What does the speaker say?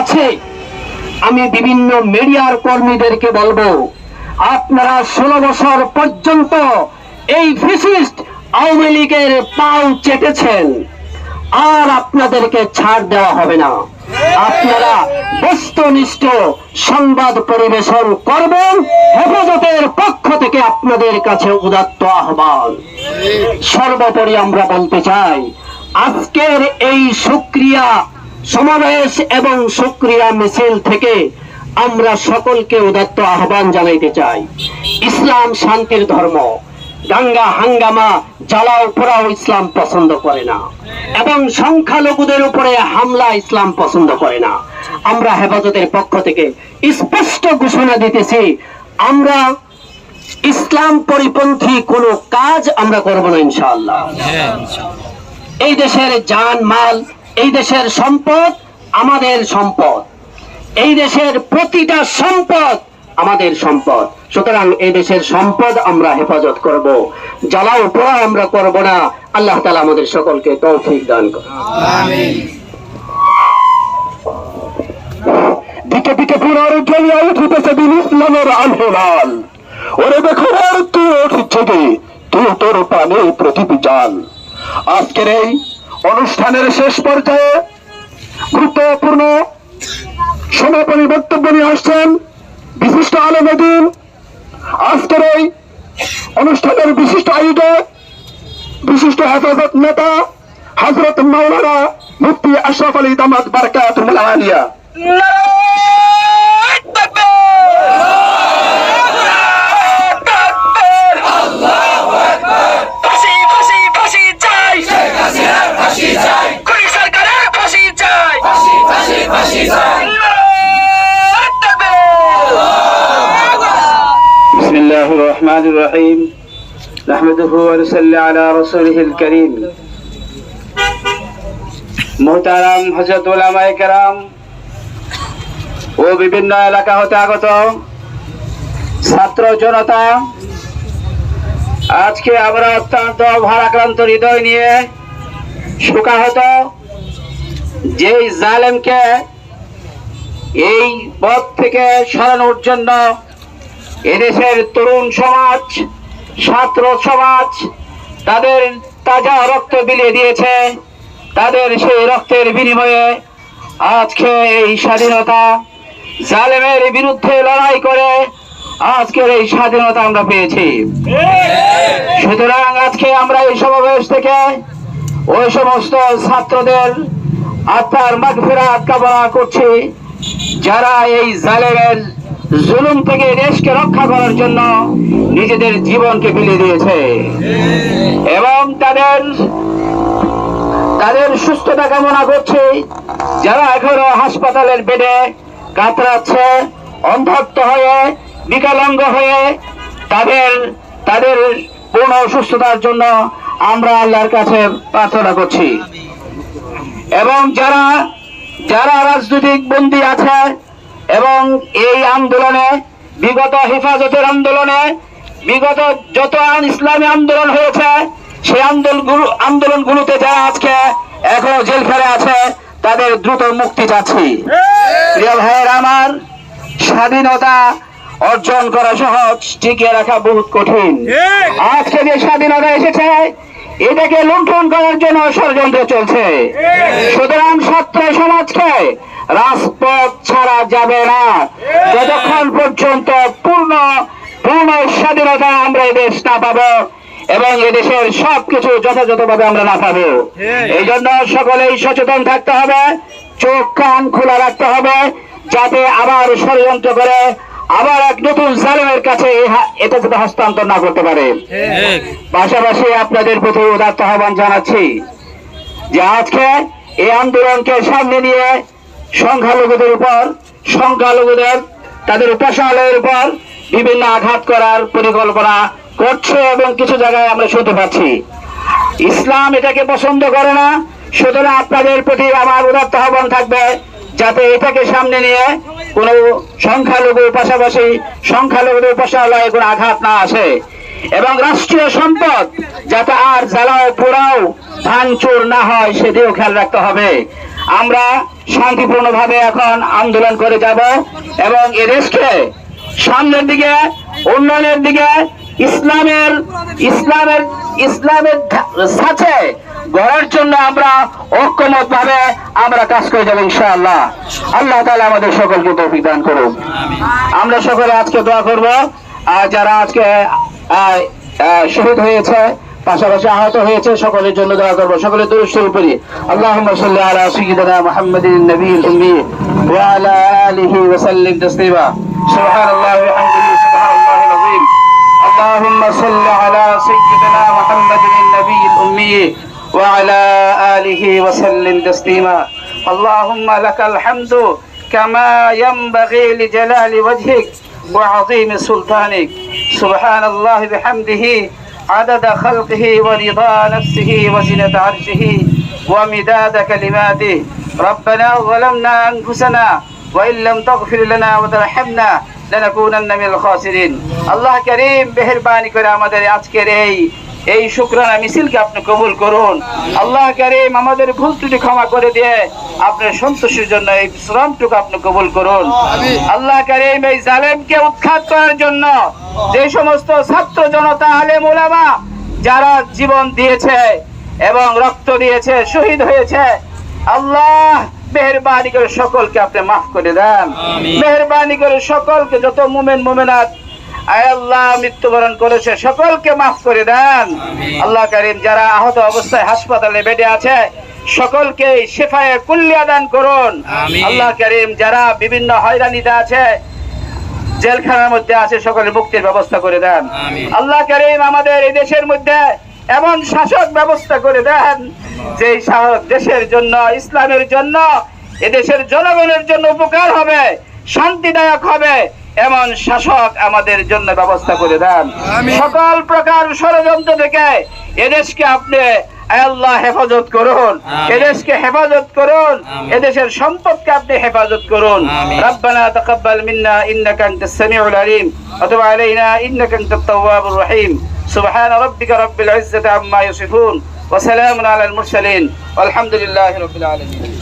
আছে। আমি বিভিন্ন মিডিয়ার কর্মীদেরকে বলব, আপনারা ষোলো বছর পর্যন্ত এই ফিসিস্ট আওয়ামী লীগের পাও চেটেছেন, আর আপনাদেরকে ছাড় দেওয়া হবে না। আপনারা বস্তুনিষ্ঠ সংবাদ পরিবেশন করবেন, হেফাজতের পক্ষ থেকে আপনাদের কাছে উদাত্ত আহ্বান। সর্বোপরি আমরা বলতে চাই, আজকের এই সুক্রিয়া সমাবেশ এবং সুক্রিয়া মিছিল থেকে আমরা সকলকে উদাত্ত আহ্বান জানাইতে চাই। ইসলাম শান্তির ধর্ম দাঙ্গা হাঙ্গামা জ্বালাও পোড়াও ইসলাম পছন্দ করে না এবং সংখ্যালঘুদের উপরে হামলা ইসলাম পছন্দ করে না। আমরা হেফাজতের পক্ষ থেকে স্পষ্ট ঘোষণা দিতেছি আমরা ইসলাম পরিপন্থী কোনো কাজ আমরা করব না ইনশাআল্লাহ। এই দেশের জান মাল এই দেশের সম্পদ আমাদের সম্পদ। এই দেশের প্রতিটা সম্পদ আমাদের সম্পদ। সুতরাং এই দেশের সম্পদ আমরা হেফাজত করব। জ্বালাও পোড়া আমরা করব না। আল্লাহ তালা আমাদের সকলকে তৌফিক দান পুনর জ্বলিয়া উঠিতেছে ইসলামের ওরে দেখো আর তুই উঠিচ্ছে গে তুই তোর প্রাণে প্রদীপ জাল আজকের এই অনুষ্ঠানের শেষ পর্যায়ে গুরুত্বপূর্ণ সমাপনী বক্তব্য নিয়ে আসছেন বিশিষ্ট আলমদিন আজকের এই অনুষ্ঠানের বিশিষ্ট আয়োজক, বিশিষ্ট হেফাজত নেতা হজরত মাওলানা মুফতি আশরাফ আলী দামাত বারকাত আলিয়া الرحمن الرحيم نحمده ونصلي على رسوله الكريم মোহতারাম হজরত ওলামায়ে কেরাম ও বিভিন্ন এলাকা হতে আগত ছাত্র জনতা আজকে আমরা অত্যন্ত ভারাক্রান্ত হৃদয় নিয়ে শোকাহত যেই জালেমকে এই পথ থেকে সরানোর জন্য এদেশের তরুণ সমাজ, ছাত্র সমাজ, তাদের তাজা রক্ত বিলিয়ে দিয়েছে। তাদের সেই রক্তের বিনিময়ে আজকে এই স্বাধীনতা জালেমের বিরুদ্ধে লড়াই করে আজকের এই স্বাধীনতা আমরা পেয়েছি। সুতরাং আজকে আমরা এই সমাবেশ থেকে ওই সমস্ত ছাত্রদের আত্মার মাগফিরাত কামনা করছি, যারা এই জালেমের জুলুম থেকে দেশকে রক্ষা করার জন্য নিজেদের জীবনকে বিলিয়ে দিয়েছে। এবং তাদের তাদের সুস্থতা কামনা করছে। যারা এখনও হাসপাতালের বেডে কাতরাচ্ছে, অন্ধত্ব হয়ে, বিকলাঙ্গ হয়ে, তাদের তাদের পূর্ণ সুস্থতার জন্য আমরা আল্লাহর কাছে প্রার্থনা করছি। এবং যারা যারা রাজনৈতিক বন্দী আছে এবং এই আন্দোলনে, বিগত হেফাজতের আন্দোলনে, বিগত যত ইসলামী আন্দোলন হয়েছে, সেই আন্দোলন আন্দোলনগুলোতে যারা আজকে এখনও জেল ফেলে আছে, তাদের দ্রুত মুক্তি চাচ্ছি। প্রিয় ভাইয়ের আমার, স্বাধীনতা অর্জন করা সহজ, টিকিয়ে রাখা বহুত কঠিন। আজকে যে স্বাধীনতা এসেছে, এটাকে লুণ্ঠন করার জন্য ষড়যন্ত্র চলছে। সুতরাং সমাজকে রাজপথ ছাড়া যাবে না। যতক্ষণ পর্যন্ত পূর্ণ পূর্ণ স্বাধীনতা আমরা এই দেশ না পাবো এবং এদেশের সবকিছু যথাযথভাবে আমরা না পাবো। এই জন্য সকলেই সচেতন থাকতে হবে চোখ কান খোলা রাখতে হবে যাতে আবার ষড়যন্ত্র করে আবার এক নতুন জালেমের কাছে এটা যাতে হস্তান্তর না করতে পারে। পাশাপাশি আপনাদের প্রতি উদাত্ত আহ্বান জানাচ্ছি যে আজকে এই আন্দোলনকে সামনে নিয়ে সংখ্যালঘুদের উপর, সংখ্যালঘুদের, তাদের উপাসনালয়ের উপর বিভিন্ন আঘাত করার পরিকল্পনা করছে এবং কিছু জায়গায় আমরা শুনতে পাচ্ছি। ইসলাম এটাকে পছন্দ করে না, সুতরাং আপনাদের প্রতি আমার উদাত্ত আহ্বান থাকবে যাতে এটাকে সামনে নিয়ে কোনো সংখ্যালঘু পাশাপাশি সংখ্যালঘুদের উপাসনালয়ে কোনো আঘাত না আসে। এবং রাষ্ট্রীয় সম্পদ যাতে আর জ্বালাও পোড়াও, ভাঙচুর না হয় সেদিকেও খেয়াল রাখতে হবে। আমরা শান্তিপূর্ণভাবে এখন আন্দোলন করে যাব এবং এ দেশকে সামনের দিকে, উন্নয়নের দিকে, ইসলামের ইসলামের ইসলামের সাথে গড়ার জন্য আমরা ঐক্যমত ভাবে আমরা কাজ করে যাব ইনশাআল্লাহ। আল্লাহ তাআলা আমাদের সকলকে তৌফিক দান করুন আমরা সকলে আজকে দোয়া করব। আর যারা আজকে শহীদ হয়েছে পাশাপাশি আহত হয়েছে সকলের জন্য দোয়া করবো সকলের দুরুষ্টের উপরে আল্লাহুম্মা সাল্লি আলা সাইয়্যিদিনা মুহাম্মাদিন নবিয়িল উম্মি ওয়া আলা আলিহি ওয়া সাল্লিম তাসলিমা সুবহানাল্লাহি ওয়া বিহামদিহি সুবহানাল্লাহিল আযীম اللهم صل على سيدنا محمد النبي الأمي وعلى آله وسلم تسليما اللهم لك الحمد كما ينبغي لجلال وجهك وعظيم سلطانك سبحان الله بحمده عدد خلقه ورضا نفسه وزنة عرشه ومداد كلماته ربنا ظلمنا أنفسنا وإن لم تغفر لنا وترحمنا لنكونن من الخاسرين আল্লাহ করিম মেহেরবানি করে আমাদের আজকের এই এই শুক্রানা মিছিলকে আপনি কবুল করুন। আল্লাহ করিম আমাদের ভুল ত্রুটি ক্ষমা করে দিয়ে আপনার সন্তোষের জন্য এই শ্রমটুকু আপনি কবুল করুন। আল্লাহ করিম এই জালেমকে উৎখাত করার জন্য যে সমস্ত ছাত্র জনতা আলেম ওলামা যারা জীবন দিয়েছে এবং রক্ত দিয়েছে শহীদ হয়েছে আল্লাহ মেহরবানি করে সকলকে আপনি মাফ করে দেন। মেহরবানি করে সকলকে যত মুমেন মুমেনাত আয় আল্লাহ মৃত্যুবরণ করেছে। সকলকে মাফ করে দেন। আল্লাহ করিম যারা আহত অবস্থায় হাসপাতালে বেডে আছে সকলকে শেফায়ে কুল্লিয়া দান করুন আল্লাহ করিম যারা বিভিন্ন হয়রানিতে আছে জেলখানার মধ্যে আছে সকলে মুক্তির ব্যবস্থা করে দেন। আল্লাহ করিম আমাদের এই দেশের মধ্যে এমন শাসক ব্যবস্থা করে দেন যে শাসক দেশের জন্য ইসলামের জন্য এদেশের জনগণের জন্য উপকার হবে শান্তিদায়ক হবে। এমন শাসক আমাদের জন্য ব্যবস্থা করে দেন। সকল প্রকার ষড়যন্ত্র থেকে এদেশকে আপনি আল্লাহ হেফাজত করুন। এদেশকে হেফাজত করুন। এদেশের সম্পদকে আপনি হেফাজত করুন। রব্বানা তাকাব্বাল মিন্না ইন্নাকা আনতাস সামিউল আলিম। ওয়া তুব আলাইনা ইন্নাকা আনতাত তাওয়াবুর রহিম। সুবহান রাব্বিকা রাব্বিল ইজ্জাতি আম্মা ইয়াসিফুন। ওয়া সালামুন আলাল মুরসালিন। ওয়া আলহামদুলিল্লাহি রাব্বিল আলামিন।